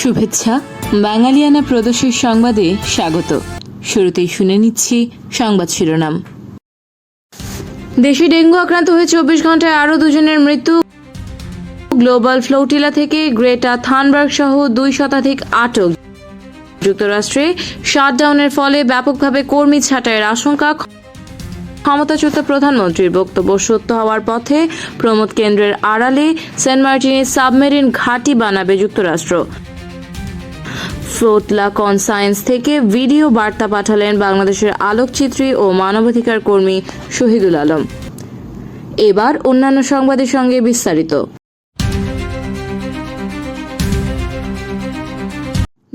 শুভেচ্ছা, বাঙালিয়ানা প্রদর্শের সংবাদে স্বাগত। শুরুতেই শুনে নিচ্ছি সংবাদ শিরোনাম। দেশে ডেঙ্গু আক্রান্ত হয়ে চব্বিশ ঘন্টায় আরও দুজনের মৃত্যু। গ্লোবাল ফ্লোটিলা থেকে গ্রেটা থানবার্গ সহ দুই শতাধিক আটক। যুক্তরাষ্ট্রে শাটডাউনের ফলে ব্যাপকভাবে কর্মী ছাঁটাইয়ের আশঙ্কা। ক্ষমতাচ্যুত প্রধানমন্ত্রীর বক্তব্য সত্য হওয়ার পথে প্রমোদ কেন্দ্রের আড়ালে সেন্ট মার্টিনে সাবমেরিন ঘাঁটি বানাবে যুক্তরাষ্ট্র। ফ্লোটলা কনসায়েন্স থেকে ভিডিও বার্তা পাঠালেন বাংলাদেশের আলোকচিত্রী ও মানবাধিকার কর্মী শহীদুল আলম। এবার অন্যান্য সংবাদের সঙ্গে বিস্তারিত।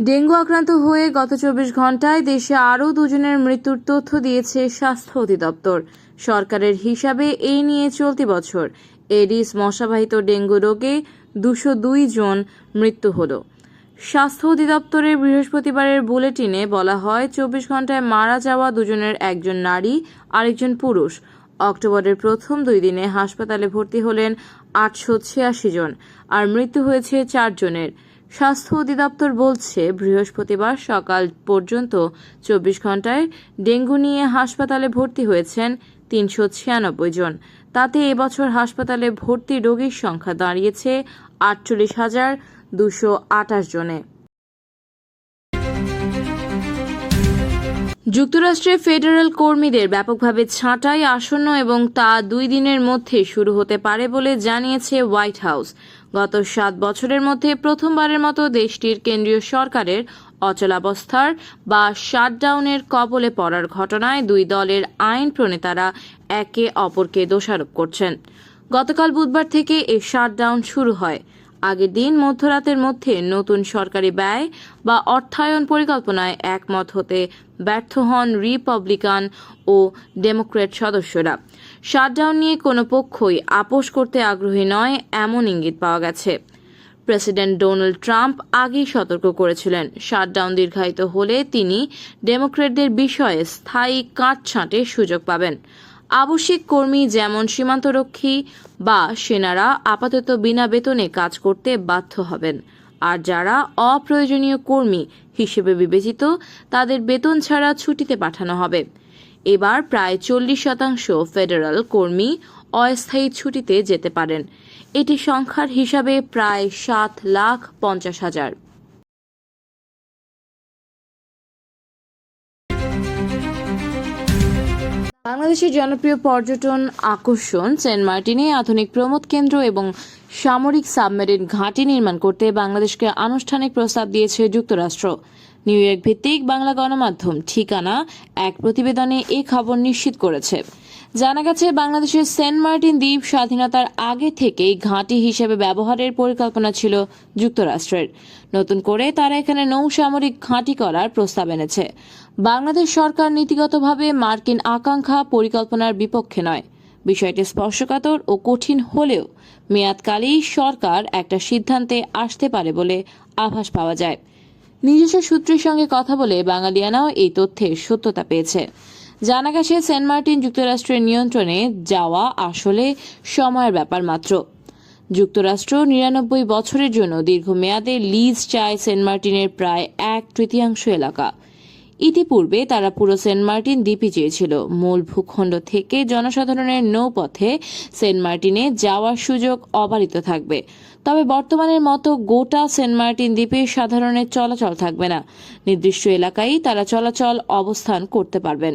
ডেঙ্গু আক্রান্ত হয়ে গত চব্বিশ ঘন্টায় দেশে আরও দুজনের মৃত্যুর তথ্য দিয়েছে স্বাস্থ্য অধিদপ্তর। সরকারের হিসাবে এই নিয়ে চলতি বছর। এডিস মশাবাহিত ডেঙ্গু রোগে দুশো দুই জন মৃত্যু হলো। স্বাস্থ্য অধিদপ্তরের বৃহস্পতিবারের বুলেটিনে বলা হয়, চব্বিশ ঘন্টায় মারা যাওয়া দুজনের একজন নারী, আরেকজন পুরুষ। অক্টোবরের প্রথম দুই দিনে হাসপাতালে ভর্তি হলেন আটশো ছিয়াশি জন আর মৃত্যু হয়েছে চারজনের স্বাস্থ্য অধিদপ্তর বলছে, বৃহস্পতিবার সকাল পর্যন্ত চব্বিশ ঘন্টায় ডেঙ্গু নিয়ে হাসপাতালে ভর্তি হয়েছেন তিনশো ছিয়ানব্বই জন। তাতে এবছর হাসপাতালে ভর্তি রোগীর সংখ্যা দাঁড়িয়েছে আটচল্লিশ হাজার দুশো আঠাশ জনে। যুক্তরাষ্ট্রে ফেডারেল কর্মীদের ব্যাপকভাবে ছাঁটাই আসন্ন এবং তা দুই দিনের মধ্যে শুরু হতে পারে বলে জানিয়েছে হোয়াইট হাউস। গত সাত বছরের মধ্যে প্রথমবারের মতো দেশটির কেন্দ্রীয় সরকারের অচলাবস্থার বা শাটডাউনের কবলে পড়ার ঘটনায় দুই দলের আইন প্রণেতারা একে অপরকে দোষারোপ করছেন। গতকাল বুধবার থেকে এই শাটডাউন শুরু হয়। আগের দিন মধ্যরাতের মধ্যে নতুন সরকারি ব্যয় বা অর্থায়ন পরিকল্পনায় একমত হতে ব্যর্থ হন রিপাবলিকান ও ডেমোক্র্যাট সদস্যরা। শাটডাউন নিয়ে কোনো পক্ষই আপোষ করতে আগ্রহী নয়, এমন ইঙ্গিত পাওয়া গেছে। প্রেসিডেন্ট ডোনাল্ড ট্রাম্প আগেই সতর্ক করেছিলেন। শাটডাউন দীর্ঘায়িত হলে তিনি ডেমোক্রেটদের বিষয়ে স্থায়ী কাটছাঁটের সুযোগ পাবেন। আবশ্যিক কর্মী যেমন সীমান্তরক্ষী বা সেনারা আপাতত বিনা বেতনে কাজ করতে বাধ্য হবেন। আর যারা অপ্রয়োজনীয় কর্মী হিসেবে বিবেচিত, তাদের বেতন ছাড়া ছুটিতে পাঠানো হবে। এবার প্রায় চল্লিশ শতাংশ ফেডারাল কর্মী অস্থায়ী ছুটিতে যেতে পারেন। এটি সংখ্যার হিসাবে প্রায় সাত লাখ পঞ্চাশ হাজার। বাংলাদেশের জনপ্রিয় পর্যটন আকর্ষণ সেন্ট মার্টিনে আধুনিক প্রমোদ কেন্দ্র এবং সামরিক সাবমেরিন ঘাঁটি নির্মাণ করতে বাংলাদেশকে আনুষ্ঠানিক প্রস্তাব দিয়েছে যুক্তরাষ্ট্র। নিউ ইয়র্ক ভিত্তিক বাংলা গণমাধ্যম ঠিকানা এক প্রতিবেদনে এ খবর নিশ্চিত করেছে। জানা গেছে, বাংলাদেশের সেন্ট মার্টিন দ্বীপ স্বাধীনতার আগে থেকেই ঘাঁটি হিসেবে ব্যবহারের পরিকল্পনা ছিল যুক্তরাষ্ট্রের। নতুন করে তারা এখানে নৌসামরিক ঘাঁটি করার প্রস্তাব এনেছে। বাংলাদেশ সরকার নীতিগতভাবে মার্কিন আকাঙ্ক্ষা পরিকল্পনার বিপক্ষে নয়। বিষয়টি স্পর্শকাতর ও কঠিন হলেও মেয়াদকালেই সরকার একটা সিদ্ধান্তে আসতে পারে বলে আভাস পাওয়া যায়। নিজস্ব সূত্রের সঙ্গে কথা বলে বাঙালিয়ানাও এই তথ্যের সত্যতা পেয়েছে। জানা গেছে, সেন্ট মার্টিন যুক্তরাষ্ট্রের নিয়ন্ত্রণে যাওয়া আসলে সময়ের ব্যাপার মাত্র। যুক্তরাষ্ট্র নিরানব্বই বছরের জন্য দীর্ঘমেয়াদে লিজ চায় সেন্ট মার্টিনের প্রায় এক তৃতীয়াংশ এলাকা। ইতিপূর্বে তারা পুরো সেন্ট মার্টিন দ্বীপই চেয়েছিল মূল ভূখণ্ড থেকে জনসাধারণের নৌপথে সেন্ট মার্টিনে যাওয়ার সুযোগ অবারিত থাকবে। তবে বর্তমানের মতো গোটা সেন্ট মার্টিন দ্বীপে সাধারণের চলাচল থাকবে না। নির্দিষ্ট এলাকায় তারা চলাচল অবস্থান করতে পারবেন।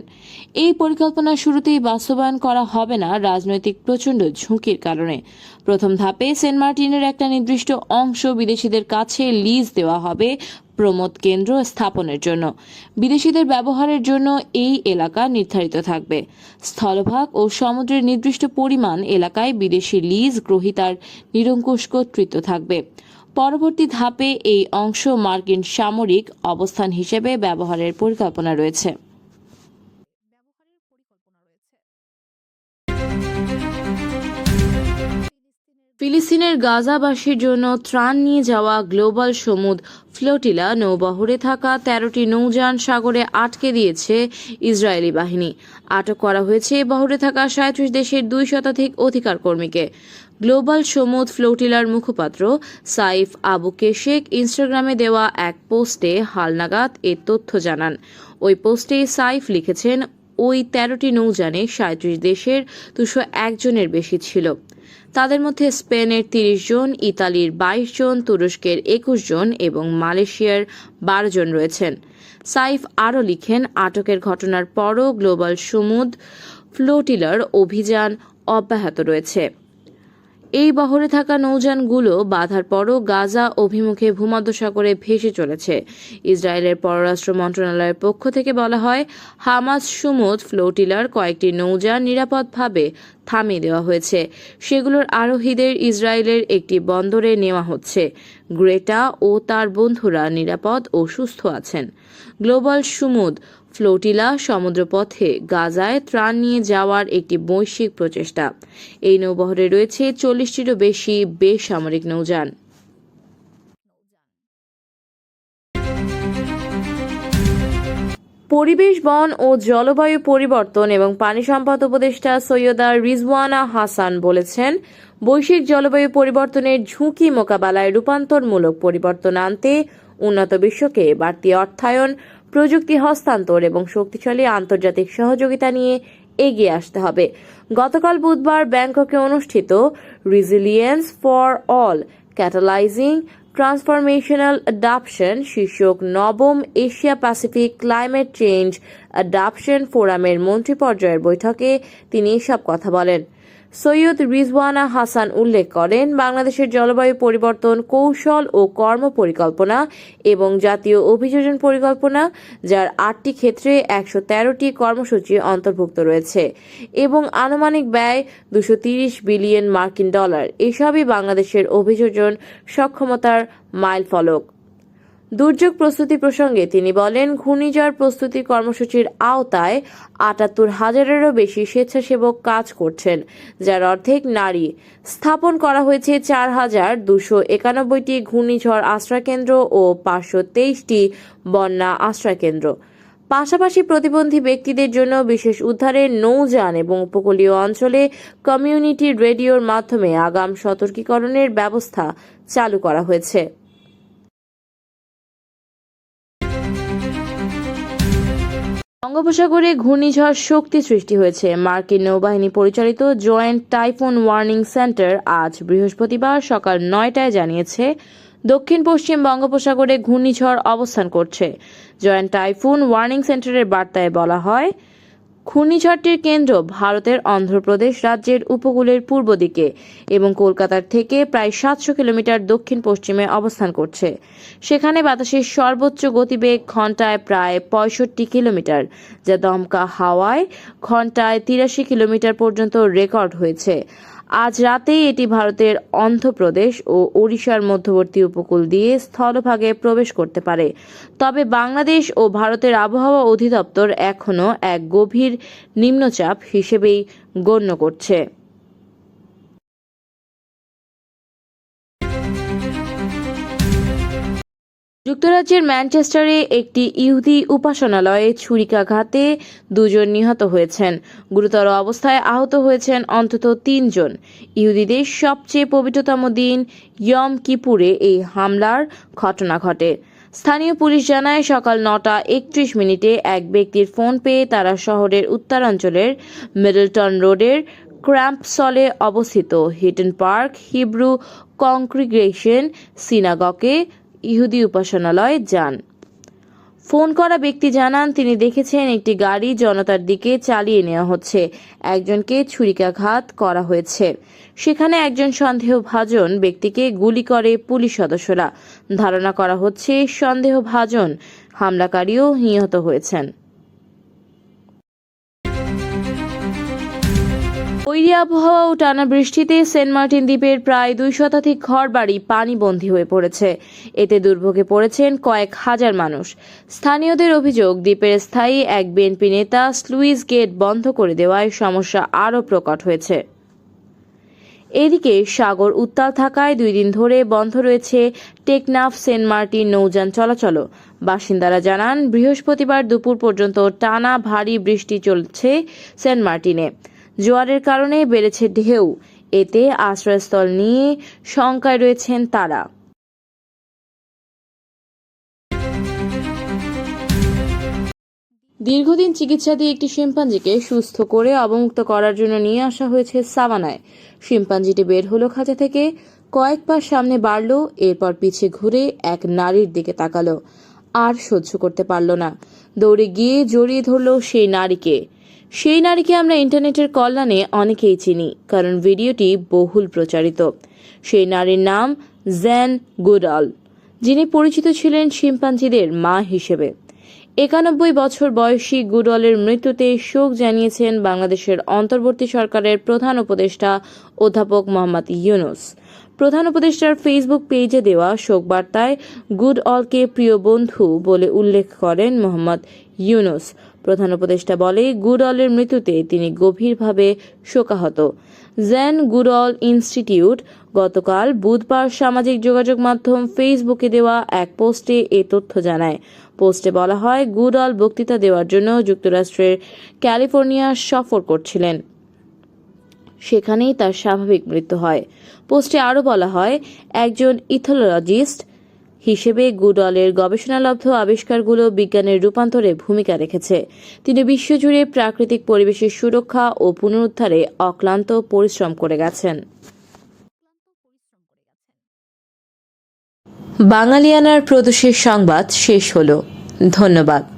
এই পরিকল্পনা শুরুতেই বাস্তবায়ন করা হবে না রাজনৈতিক প্রচণ্ড ঝুঁকির কারণে। প্রথম ধাপে সেন্ট মার্টিনের একটা নির্দিষ্ট অংশ বিদেশিদের কাছে লিজ দেওয়া হবে প্রমোদ কেন্দ্র স্থাপনের জন্য। বিদেশিদের ব্যবহারের জন্য এই এলাকা নির্ধারিত থাকবে। স্থলভাগ ও সমুদ্রের নির্দিষ্ট পরিমাণ এলাকায় বিদেশি লিজ গ্রহিতার নিরঙ্কুশ কর্তৃত্ব থাকবে। পরবর্তী ধাপে এই অংশ মার্কিন সামরিক অবস্থান হিসেবে ব্যবহারের পরিকল্পনা রয়েছে। ফিলিস্তিনের গাজাবাসীর জন্য ত্রাণ নিয়ে যাওয়া গ্লোবাল সমুদ ফ্লোটিলা নৌবহরে থাকা তেরোটি নৌযান সাগরে আটকে দিয়েছে ইসরায়েলি বাহিনী। আটক করা হয়েছে বহরে থাকা সাঁত্রিশ দেশের দুই শতাধিক অধিকার কর্মীকে। গ্লোবাল সমুদ ফ্লোটিলার মুখপাত্র সাইফ আবু কেশেক ইনস্টাগ্রামে দেওয়া এক পোস্টে হালনাগাদ এ তথ্য জানান। ওই পোস্টে সাইফ লিখেছেন, ওই তেরোটি নৌযানে সাঁত্রিশ দেশের দুশো একজনের বেশি ছিল। তাদের মধ্যে স্পেনের তিরিশ জন, ইতালির বাইশ জন, তুরস্কের একুশ জন এবং মালয়েশিয়ার বারো জন রয়েছেন। সাইফ আরও লিখেন, আটকের ঘটনার পরও গ্লোবাল সমুদ ফ্লোটিলার অভিযান অব্যাহত রয়েছে। এই বহরে থাকা নৌযানগুলো বাধার পরও গাজা অভিমুখে ভূমধ্যসাগরে ভেসে চলেছে। ইসরায়েলের পররাষ্ট্র মন্ত্রণালয়ের পক্ষ থেকে বলা হয়, হামাস সুমুদ ফ্লোটিলার কয়েকটি নৌযান নিরাপদভাবে থামিয়ে দেওয়া হয়েছে। সেগুলোর আরোহীদের ইসরায়েলের একটি বন্দরে নেওয়া হচ্ছে। গ্রেটা ও তার বন্ধুরা নিরাপদ ও সুস্থ আছেন। গ্লোবাল সুমুদ, ফ্লোটিলা সমুদ্রপথে গাজায় ত্রাণ নিয়ে যাওয়ার একটি বৈশ্বিক প্রচেষ্টা। এই নৌবহরে রয়েছে চল্লিশটিরও বেশি বেসামরিক নৌযান। পরিবেশ, বন ও জলবায়ু পরিবর্তন এবং পানি সম্পদ উপদেষ্টা সৈয়দা রিজওয়ানা হাসান বলেছেন, বৈশ্বিক জলবায়ু পরিবর্তনের ঝুঁকি মোকাবেলায় রূপান্তরমূলক পরিবর্তন আনতে উন্নত বিশ্বকে বাড়তি অর্থায়ন, প্রযুক্তি হস্তান্তর এবং শক্তিশালী আন্তর্জাতিক সহযোগিতা নিয়ে এগিয়ে আসতে হবে। গতকাল বুধবার ব্যাংককে অনুষ্ঠিত resilience for all catalysing transformational adaptation শীর্ষক নবম Asia Pacific climate change adaptation ফোরামের মন্ত্রী পর্যায়ের বৈঠকে তিনি এসব কথা বলেন। সৈয়দ রিজওয়ানা হাসান উল্লেখ করেন, বাংলাদেশের জলবায়ু পরিবর্তন কৌশল ও কর্ম পরিকল্পনা এবং জাতীয় অভিযোজন পরিকল্পনা, যার আটটি ক্ষেত্রে একশো তেরোটি কর্মসূচি অন্তর্ভুক্ত রয়েছে এবং আনুমানিক ব্যয় দুশো তিরিশ বিলিয়ন মার্কিন ডলার। এসবই বাংলাদেশের অভিযোজন সক্ষমতার মাইল ফলক দুর্যোগ প্রস্তুতি প্রসঙ্গে তিনি বলেন, ঘূর্ণিঝড় প্রস্তুতি কর্মসূচির আওতায় আটাত্তর হাজারেরও বেশি স্বেচ্ছাসেবক কাজ করছেন, যার অর্ধেক নারী। স্থাপন করা হয়েছে চার হাজার দুশো একানব্বইটি ঘূর্ণিঝড় আশ্রয়কেন্দ্র ও পাঁচশো তেইশটি বন্যা আশ্রয়কেন্দ্র। পাশাপাশি প্রতিবন্ধী ব্যক্তিদের জন্য বিশেষ উদ্ধারের নৌযান এবং উপকূলীয় অঞ্চলে কমিউনিটি রেডিওর মাধ্যমে আগাম সতর্কীকরণের ব্যবস্থা চালু করা হয়েছে। বঙ্গোপসাগরে ঘূর্ণিঝড় শক্তি সৃষ্টি হয়েছে। মার্কিন নৌবাহিনী পরিচালিত জয়েন্ট টাইফুন ওয়ার্নিং সেন্টার আজ বৃহস্পতিবার সকাল নয়টায় জানিয়েছে দক্ষিণ পশ্চিম বঙ্গোপসাগরে ঘূর্ণিঝড় অবস্থান করছে। জয়েন্ট টাইফুন ওয়ার্নিং সেন্টারের বার্তায় বলা হয় ঘূর্ণিঝড়টির কেন্দ্র ভারতের অন্ধ্রপ্রদেশ রাজ্যের উপকূলের পূর্ব দিকে এবং কলকাতার থেকে প্রায় সাতশো কিলোমিটার দক্ষিণ পশ্চিমে অবস্থান করছে। সেখানে বাতাসের সর্বোচ্চ গতিবেগ ঘন্টায় প্রায় পঁয়ষট্টি কিলোমিটার, যা দমকা হাওয়ায় ঘন্টায় তিরাশি কিলোমিটার পর্যন্ত রেকর্ড হয়েছে। আজ রাতেই এটি ভারতের অন্ধ্রপ্রদেশ ও ওড়িশার মধ্যবর্তী উপকূল দিয়ে স্থলভাগে প্রবেশ করতে পারে। তবে বাংলাদেশ ও ভারতের আবহাওয়া অধিদপ্তর এখনও এক গভীর নিম্নচাপ হিসেবেই গণ্য করছে। যুক্তরাজ্যের ম্যানচেস্টারে একটি ইহুদি উপাসনালয়ে ছুরিকাঘাতে দুজন নিহত হয়েছেন। গুরুতর অবস্থায় আহত হয়েছেন অন্তত তিনজন। ইহুদিদের সবচেয়ে পবিত্রতম দিন ইয়ম কিপুরে এই হামলার ঘটনা ঘটে। স্থানীয় পুলিশ জানায়, সকাল নটা একত্রিশ মিনিটে এক ব্যক্তির ফোন পেয়ে তারা শহরের উত্তরাঞ্চলের মিডলটন রোডের ক্র্যাম্পসলে অবস্থিত হিটন পার্ক, হিব্রু কংগ্রিগেশন সিনাগকে ইহুদি উপাসনালয়ে যান। ফোন করা ব্যক্তি জানান, তিনি দেখেছেন একটি গাড়ি জনতার দিকে চালিয়ে নেওয়া হচ্ছে। একজনকে ছুরিকাঘাত করা হয়েছে। সেখানে একজন সন্দেহভাজন ব্যক্তিকে গুলি করে পুলিশ সদস্যরা। ধারণা করা হচ্ছে সন্দেহভাজন হামলাকারীও নিহত হয়েছেন। বৈরী আবহাওয়া ও টানা বৃষ্টিতে সেন্ট মার্টিন দ্বীপের প্রায় দুই শতাধিক ঘরবাড়ি পানিবন্দী হয়ে পড়েছে। এতে দুর্ভোগে পড়েছেন কয়েক হাজার মানুষ। স্থানীয়দের অভিযোগ, দ্বীপের স্থায়ী এক বিএনপি নেতা স্লুইস গেট বন্ধ করে দেওয়ায় সমস্যা আরও প্রকট হয়েছে। এদিকে সাগর উত্তাল থাকায় দুই দিন ধরে বন্ধ রয়েছে টেকনাফ সেন্ট মার্টিন নৌযান চলাচল বাসিন্দারা জানান, বৃহস্পতিবার দুপুর পর্যন্ত টানা ভারী বৃষ্টি চলছে সেন্ট মার্টিনে। জোয়ারের কারণে বেড়েছে ঢেউ। এতে আশ্রয়স্থল নিয়ে শঙ্কায় রয়েছেন তারা। দীর্ঘদিন চিকিৎসা দিয়ে একটি শিম্পাঞ্জিকে সুস্থ করে অবমুক্ত করার জন্য নিয়ে আসা হয়েছে সাভানায় শিম্পাঞ্জিটি বের হলো খাঁচা থেকে, কয়েক পা সামনে বাড়ল, এরপর পিছে ঘুরে এক নারীর দিকে তাকালো। আর সহ্য করতে পারল না। দৌড়ে গিয়ে জড়িয়ে ধরল সেই নারীকে। সেই নারীকে আমরা ইন্টারনেটের কল্যাণে অনেকেই চিনি, কারণ ভিডিওটি বহুল প্রচারিত। সেই নারীর নাম জ্যান গুডাল, যিনি পরিচিত ছিলেন শিম্পাঞ্জিদের মা হিসেবে। একানব্বই বছর বয়সী গুডলের মৃত্যুতে শোক জানিয়েছেন বাংলাদেশের অন্তর্বর্তী সরকারের প্রধান উপদেষ্টা অধ্যাপক মোহাম্মদ ইউনুস। প্রধান উপদেষ্টার ফেসবুক পেজে দেওয়া শোক বার্তায় গুড অলকে প্রিয় বন্ধু বলে উল্লেখ করেন মোহাম্মদ ইউনুস। প্রধান উপদেষ্টা বলে গুড অলের মৃত্যুতে তিনি গভীরভাবে শোকাহত। জেন গুডল ইনস্টিটিউট গতকাল বুধবার সামাজিক যোগাযোগ মাধ্যম ফেসবুকে দেওয়া এক পোস্টে এ তথ্য জানায়। পোস্টে বলা হয় গুডল বক্তৃতা দেওয়ার জন্য যুক্তরাষ্ট্রের ক্যালিফোর্নিয়া সফর করছিলেন। সেখানেই তার স্বাভাবিক মৃত্যু হয়। পোস্টে আরও বলা হয়, একজন ইথোলজিস্ট হিসেবে গুডলের গবেষণালব্ধ আবিষ্কারগুলো বিজ্ঞানের রূপান্তরে ভূমিকা রেখেছে। তিনি বিশ্বজুড়ে প্রাকৃতিক পরিবেশের সুরক্ষা ও পুনরুদ্ধারে অক্লান্ত পরিশ্রম করে গেছেন। বাঙালিয়ানার প্রদেশের সংবাদ শেষ হল। ধন্যবাদ।